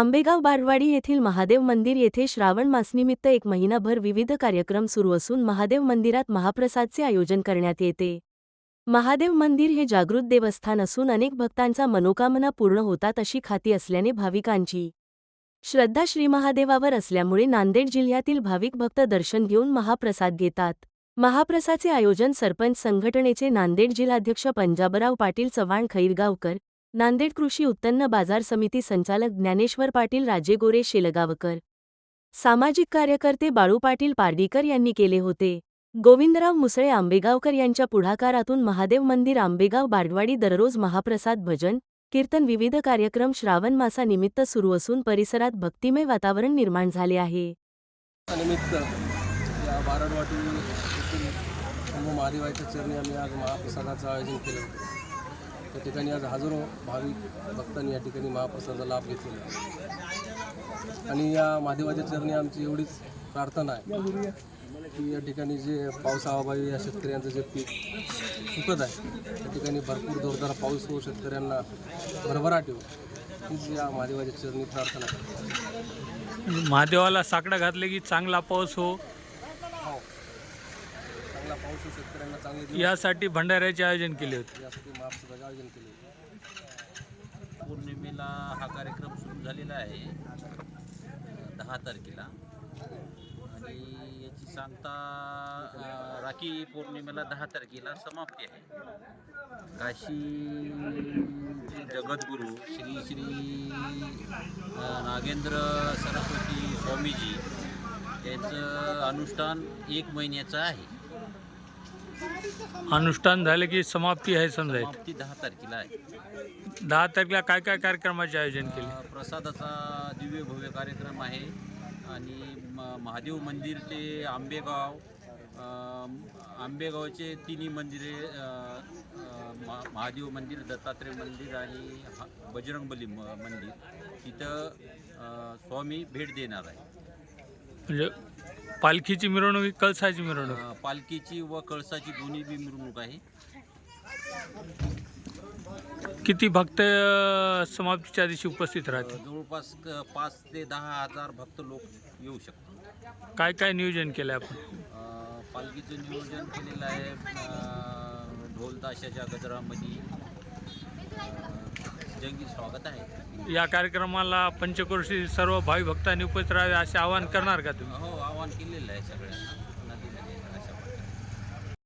आंबेगाव बारवाडी येथील महादेव मंदिर येथे श्रावण मासनिमित्त एक महिनाभर विविध कार्यक्रम सुरू असून महादेव मंदिरात महाप्रसादचे आयोजन करण्यात येते. महादेव मंदिर हे जागृत देवस्थान असून अनेक भक्तांचा मनोकामना पूर्ण होतात अशी खाती असल्याने भाविकांची श्रद्धा श्रीमहादेवावर असल्यामुळे नांदेड जिल्ह्यातील भाविक भक्त दर्शन घेऊन महाप्रसाद घेतात. महाप्रसादचे आयोजन सरपंच संघटनेचे नांदेड जिल्हाध्यक्ष पंजाबराव पाटील चव्हाण खैरगावकर नांदेड कृषी उत्पन्न बाजार समिती संचालक ज्ञानेश्वर पाटील राजेगोरे शेलगावकर. सामाजिक कार्यकर्ते बाळू पाटील पार्डीकर यांनी केले होते. गोविंदराव मुसळे आंबेगावकर यांच्या पुढाकारातून महादेव मंदिर आंबेगाव बाडवाडी दररोज महाप्रसाद भजन कीर्तन विविध कार्यक्रम श्रावण मासानिमित्त सुरू असून परिसरात भक्तिमय वातावरण निर्माण झाले आहे. महादेवाच्या चरणी आम्ही आज महाप्रसादाचं आयोजन केलं होतं. त्या ठिकाणी आज हजारो भाविक भक्तांनी या ठिकाणी महाप्रसादाचा लाभ घेतलेला आहे. आणि या महादेवाच्या चरणी आमची एवढीच प्रार्थना आहे की या ठिकाणी जे पावसाअभावी या शेतकऱ्यांचं जे पीक चुकत आहे त्या ठिकाणी भरपूर जोरदार पाऊस होऊ शेतकऱ्यांना भरभराट येऊ हीच या महादेवाच्या चरणी प्रार्थना महादेवाला साकडा घातले की चांगला पाऊस हो चांगला पाऊस शेतकऱ्यांना चांगले दिवस. यासाठी भंडाऱ्याचे आयोजन केले होते. यासाठी महाप्रसादाचे आयोजन केले. होते. पौर्णिमेला हा कार्यक्रम सुरू झालेला आहे दहा तारखेला. आणि याची सांगता अ, राखी पौर्णिमेला दहा तारखेला समाप्ती आहे. काशी जगद्गुरू श्री श्री अ, नागेंद्र सरस्वती स्वामीजी यांचं अनुष्ठान एक महिन्याचं आहे. अनुष्ठान झाले की समाप्ती आहे समजायचं समाप्ती दहा तारखेला आहे. दहा तारखेला काय काय कार्यक्रमाचे आयोजन केले? अ, प्रसादाचा दिव्य भव्य कार्यक्रम आहे आणि म- महादेव मंदिर ते आंबेगाव अ, आंबेगावचे तिन्ही मंदिरे अ, अ, महा- महादेव मंदिर दत्तात्रय मंदिर आणि हा- बजरंगबली म- मंदिर. तिथं अ, स्वामी भेट देणार आहे. म्हणजे पालखीची मिरवणूक की कळसाची मिरवणूक? अ, पालखीची व कळसाची दोन्ही बी मिरवणूक आहे. किती भक्त अं, समाप्तीच्या दिवशी उपस्थित अ, राहतील जवळपास क- पाच ते दहा हजार भक्त लोक येऊ शकतात. काय काय नियोजन केलं आपण? अ, पालखीचं नियोजन केलेलं आहे अ, ढोल ताशाच्या गजरामध्ये जंगी स्वागत आहे. या कार्यक्रमाला पंचक्रोशी सर्व भावी भक्तांनी उपस्थित राहावे असे आवाहन करणार का तुम्ही? हो आवाहन केलेलं आहे सगळ्यांना.